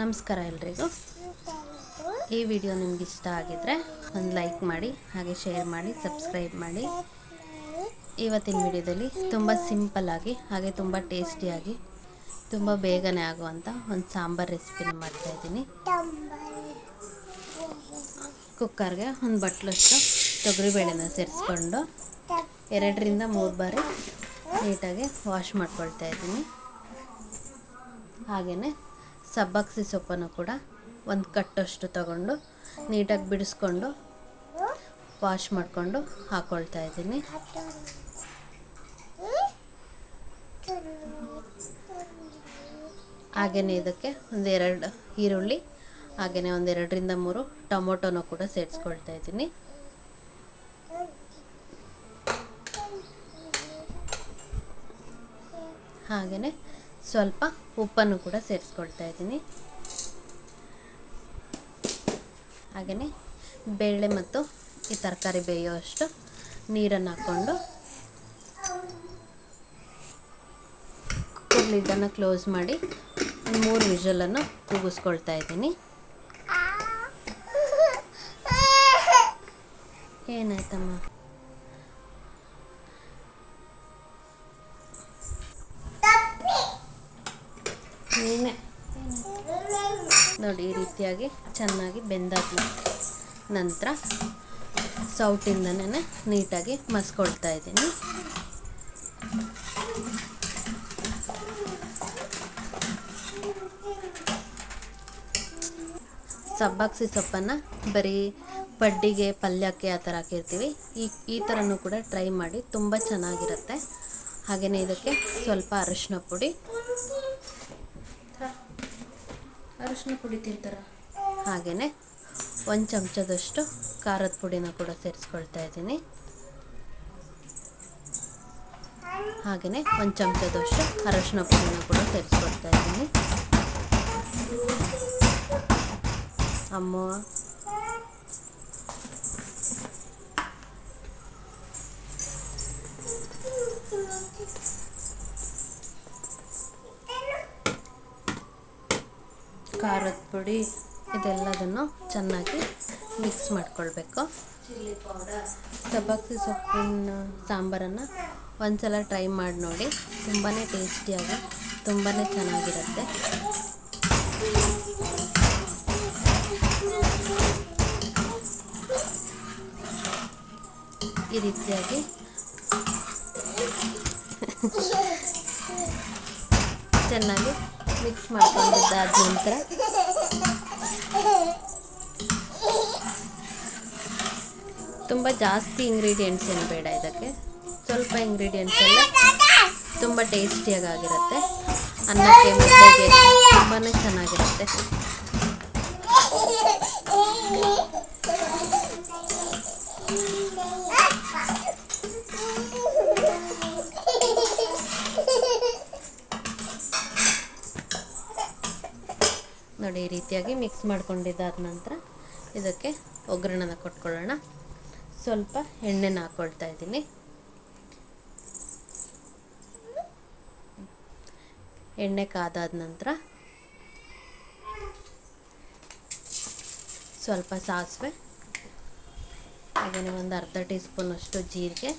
ನಮಸ್ಕಾರ ಎಲ್ರಿಗೂ. ಈ ವಿಡಿಯೋ ನಿಮ್ಗೆ ಇಷ್ಟ ಆಗಿದ್ರೆ ಒಂದು ಲೈಕ್ ಮಾಡಿ, ಹಾಗೆ ಶೇರ್ ಮಾಡಿ, ಸಬ್ಸ್ಕ್ರೈಬ್ ಮಾಡಿ. ಇವತ್ತಿನ ವಿಡಿಯೋದಲ್ಲಿ ತುಂಬ ಸಿಂಪಲ್ಲಾಗಿ ಹಾಗೆ ತುಂಬ ಟೇಸ್ಟಿಯಾಗಿ ತುಂಬ ಬೇಗನೆ ಆಗುವಂಥ ಒಂದು ಸಾಂಬಾರು ರೆಸಿಪಿನ ಮಾಡ್ತಾಯಿದ್ದೀನಿ ಕುಕ್ಕರ್ಗೆ ಒಂದು ಬಟ್ಲಷ್ಟು ತೊಗರಿಬೇಳೆನ ಸೇರಿಸ್ಕೊಂಡು ಎರಡರಿಂದ ಮೂರು ಬಾರಿ ನೀಟಾಗಿ ವಾಶ್ ಮಾಡ್ಕೊಳ್ತಾ ಇದ್ದೀನಿ. ಹಾಗೆಯೇ ಸಬ್ಬಕ್ಸಿ ಸೊಪ್ಪನ್ನು ಕೂಡ ಒಂದು ಕಟ್ಟಷ್ಟು ತಗೊಂಡು ನೀಟಾಗಿ ಬಿಡಿಸ್ಕೊಂಡು ವಾಶ್ ಮಾಡಿಕೊಂಡು ಹಾಕ್ಕೊಳ್ತಾ ಇದ್ದೀನಿ. ಹಾಗೆಯೇ ಇದಕ್ಕೆ ಒಂದೆರಡು ಈರುಳ್ಳಿ ಹಾಗೆಯೇ ಒಂದೆರಡರಿಂದ ಮೂರು ಟೊಮೊಟೊನೂ ಕೂಡ ಸೇರಿಸ್ಕೊಳ್ತಾ ಇದ್ದೀನಿ. ಹಾಗೆಯೇ ಸ್ವಲ್ಪ ಉಪ್ಪನ್ನು ಕೂಡ ಸೇರಿಸ್ಕೊಳ್ತಾ ಇದ್ದೀನಿ. ಹಾಗೆಯೇ ಬೇಳೆ ಮತ್ತು ಈ ತರಕಾರಿ ಬೇಯುವಷ್ಟು ನೀರನ್ನು ಹಾಕ್ಕೊಂಡು ಲಿಡ್ಡನ್ನು ಕ್ಲೋಸ್ ಮಾಡಿ ಮೂರು ವಿಷಲನ್ನು ಕೂಗಿಸ್ಕೊಳ್ತಾ ಇದ್ದೀನಿ. ಏನಾಯ್ತಮ್ಮ? ನೀನೆ. ನೋಡಿ ಈ ರೀತಿಯಾಗಿ ಚೆನ್ನಾಗಿ ಬೆಂದಾದ ನಂತರ ಸೌಟಿಂದನೇ ನೀಟಾಗಿ ಮಸ್ಕೊಳ್ತಾ ಇದ್ದೀನಿ. ಸಬ್ಬಾಕ್ಸಿ ಸೊಪ್ಪನ್ನು ಬರೀ ಪಡ್ಡಿಗೆ, ಪಲ್ಯಕ್ಕೆ ಆ ಥರ ಹಾಕಿರ್ತೀವಿ. ಈ ಈ ಥರನೂ ಕೂಡ ಟ್ರೈ ಮಾಡಿ, ತುಂಬ ಚೆನ್ನಾಗಿರುತ್ತೆ. ಹಾಗೆಯೇ ಇದಕ್ಕೆ ಸ್ವಲ್ಪ ಅರಿಶಿನ ಪುಡಿ ಅರಿಶಿನ ಪುಡಿ ತಿಂತಾರ? ಹಾಗೆಯೇ ಒಂದು ಚಮಚದಷ್ಟು ಖಾರದ ಪುಡಿನ ಕೂಡ ಸೇರಿಸ್ಕೊಳ್ತಾ ಇದ್ದೀನಿ. ಹಾಗೆಯೇ ಒಂದು ಚಮಚದಷ್ಟು ಅರಶಿನ ಪುಡಿನ ಕೂಡ ಸೇರಿಸ್ಕೊಳ್ತಾ ಇದ್ದೀನಿ. ಅಮ್ಮ. ಖಾರದ ಪುಡಿ ಇದೆಲ್ಲದನ್ನು ಚೆನ್ನಾಗಿ ಮಿಕ್ಸ್ ಮಾಡ್ಕೊಳ್ಬೇಕು. ಸಬ್ಬಕ್ಸಿ ಸೊಪ್ಪಿನ ಸಾಂಬಾರನ್ನು ಒಂದ್ಸಲ ಟ್ರೈ ಮಾಡಿ ನೋಡಿ. ತುಂಬಾ ಟೇಸ್ಟಿಯಾಗಿ ತುಂಬಾ ಚೆನ್ನಾಗಿರುತ್ತೆ. ಈ ರೀತಿಯಾಗಿ ಚೆನ್ನಾಗಿ ಮಿಕ್ಸ್ ಮಾಡ್ಕೊಂಡಿದ್ದಾದ ನಂತರ. ತುಂಬ ಜಾಸ್ತಿ ಇಂಗ್ರೀಡಿಯೆಂಟ್ಸ್ ಏನು ಬೇಡ ಇದಕ್ಕೆ. ಸ್ವಲ್ಪ ಇಂಗ್ರೀಡಿಯೆಂಟ್ಸ್ ಎಲ್ಲ ತುಂಬ ಟೇಸ್ಟಿಯಾಗಿರುತ್ತೆ ಅನ್ನಕ್ಕೆ ಮುದ್ದೆಗೆ ತುಂಬಾ ಚೆನ್ನಾಗಿರುತ್ತೆ. ರೀತಿಯಾಗಿ ಮಿಕ್ಸ್ ಮಾಡ್ಕೊಂಡಿದ್ದಾದ ನಂತರ ಇದಕ್ಕೆ ಒಗ್ಗರಣೆನ ಕೊಟ್ಕೊಳ್ಳೋಣ. ಸ್ವಲ್ಪ ಎಣ್ಣೆನ ಹಾಕ್ಕೊಳ್ತಾ ಇದ್ದೀನಿ. ಎಣ್ಣೆ ಕಾದಾದ ನಂತರ ಸ್ವಲ್ಪ ಸಾಸಿವೆ ಹಾಗೆಯೇ ಒಂದು ಅರ್ಧ ಟೀ ಸ್ಪೂನಷ್ಟು ಜೀರಿಗೆ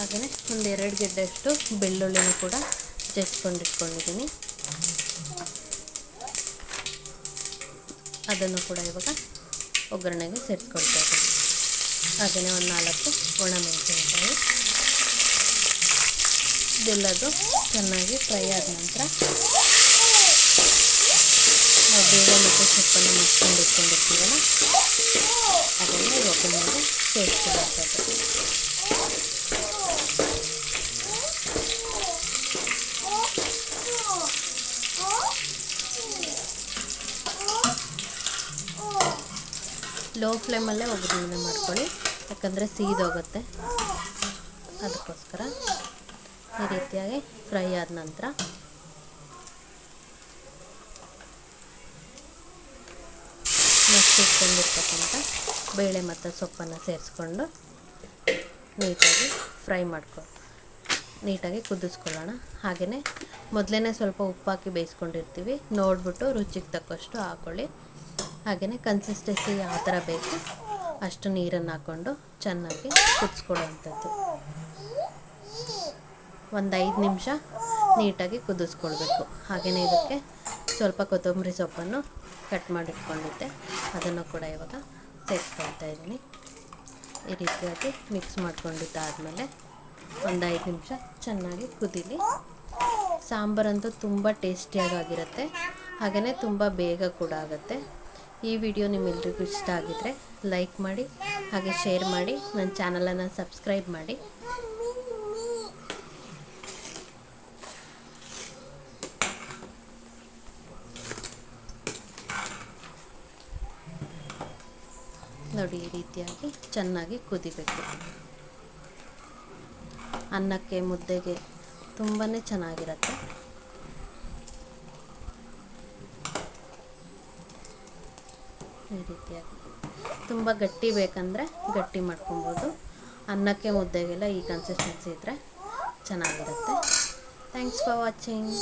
ಹಾಗೆಯೇ ಒಂದು ಎರಡು ಗೆಡ್ಡೆಯಷ್ಟು ಬೆಳ್ಳುಳ್ಳಿನೂ ಕೂಡ ಜಜ್ಕೊಂಡು ಇಟ್ಕೊಂಡಿದ್ದೀನಿ ಅದನ್ನು ಕೂಡ ಇವಾಗ ಒಗ್ಗರಣೆಗೆ ಸೇರಿಸ್ಕೊಳ್ತಾ ಇದ್ದೀನಿ. ಹಾಗೆಯೇ ಒಂದು ನಾಲ್ಕು ಒಣಮೆಣಸಿನಕಾಯಿ. ಇದೆಲ್ಲದು ಚೆನ್ನಾಗಿ ಫ್ರೈ ಆದ ನಂತರ ನಾವು ಬೇಳೆ ಮತ್ತು ಸೊಪ್ಪನ್ನು ಮುಚ್ಕೊಂಡು ಇಟ್ಕೊಂಡಿರ್ತೀವಲ್ಲ, ಅದನ್ನು ಒಗ್ಗರಣೆಗೆ ಸೇರಿಸ್ಕೊಳ್ತದ್ದು ಲೋ ಫ್ಲೇಮಲ್ಲೇ ಒಗ್ಗರಣೆ ಮಾಡ್ಕೊಳ್ಳಿ. ಯಾಕಂದರೆ ಸೀದೋಗುತ್ತೆ ಅದಕ್ಕೋಸ್ಕರ ಈ ರೀತಿಯಾಗಿ ಫ್ರೈ ಆದ ನಂತರ ನೆಕ್ಸ್ಟ್ ಬೇಳೆ ಮತ್ತು ಸೊಪ್ಪನ್ನು ಸೇರಿಸ್ಕೊಂಡು ನೀಟಾಗಿ ಫ್ರೈ ಮಾಡ್ಕೊ, ನೀಟಾಗಿ ಕುದಿಸ್ಕೊಳ್ಳೋಣ. ಹಾಗೆಯೇ ಮೊದಲೇ ಸ್ವಲ್ಪ ಉಪ್ಪಾಕಿ ಬೇಯಿಸ್ಕೊಂಡಿರ್ತೀವಿ. ನೋಡಿಬಿಟ್ಟು ರುಚಿಗೆ ತಕ್ಕಷ್ಟು ಹಾಕ್ಕೊಳ್ಳಿ ಹಾಗೆಯೇ ಕನ್ಸಿಸ್ಟೆನ್ಸಿ ಯಾವ ಥರ ಬೇಕು ಅಷ್ಟು ನೀರನ್ನು ಹಾಕ್ಕೊಂಡು ಚೆನ್ನಾಗಿ ಕುದಿಸ್ಕೊಳ್ಳೋವಂಥದ್ದು. ಒಂದು ಐದು ನಿಮಿಷ ನೀಟಾಗಿ ಕುದಿಸ್ಕೊಳ್ಬೇಕು. ಹಾಗೆಯೇ ಇದಕ್ಕೆ ಸ್ವಲ್ಪ ಕೊತ್ತಂಬರಿ ಸೊಪ್ಪನ್ನು ಕಟ್ ಮಾಡಿಟ್ಕೊಂಡಿದ್ದೆ. ಅದನ್ನು ಕೂಡ ಇವಾಗ ಸೇರಿಸ್ಕೊಳ್ತಾ ಇದ್ದೀನಿ. ಈ ರೀತಿಯಾಗಿ ಮಿಕ್ಸ್ ಮಾಡ್ಕೊಂಡಿದ್ದಾದಮೇಲೆ ಒಂದು ಐದು ನಿಮಿಷ ಚೆನ್ನಾಗಿ ಕುದೀಲಿ. ಸಾಂಬಾರಂತೂ ತುಂಬ ಟೇಸ್ಟಿಯಾಗಿರುತ್ತೆ ಹಾಗೆಯೇ ತುಂಬ ಬೇಗ ಕೂಡ ಆಗುತ್ತೆ. ಈ ವಿಡಿಯೋ ನಿಮ್ಮೆಲ್ರಿಗೂ ಇಷ್ಟ ಆಗಿದ್ರೆ ಲೈಕ್ ಮಾಡಿ ಹಾಗೆ ಶೇರ್ ಮಾಡಿ ನನ್ನ ಚಾನಲನ್ನು ಸಬ್ಸ್ಕ್ರೈಬ್ ಮಾಡಿ. ನೋಡಿ ಈ ರೀತಿಯಾಗಿ ಚೆನ್ನಾಗಿ ಕುದಿಬೇಕು. ಅನ್ನಕ್ಕೆ ಮುದ್ದೆಗೆ ತುಂಬಾ ಚೆನ್ನಾಗಿರುತ್ತೆ. ಈ ರೀತಿಯಾಗಿ. ತುಂಬ ಗಟ್ಟಿ ಬೇಕಂದರೆ ಗಟ್ಟಿ ಮಾಡ್ಕೊಬೋದು. ಅನ್ನಕ್ಕೆ ಮುದ್ದೆಗೆಲ್ಲ ಈ ಕನ್ಸಿಸ್ಟೆನ್ಸಿ ಇದ್ದರೆ ಚೆನ್ನಾಗಿರುತ್ತೆ. Thanks for watching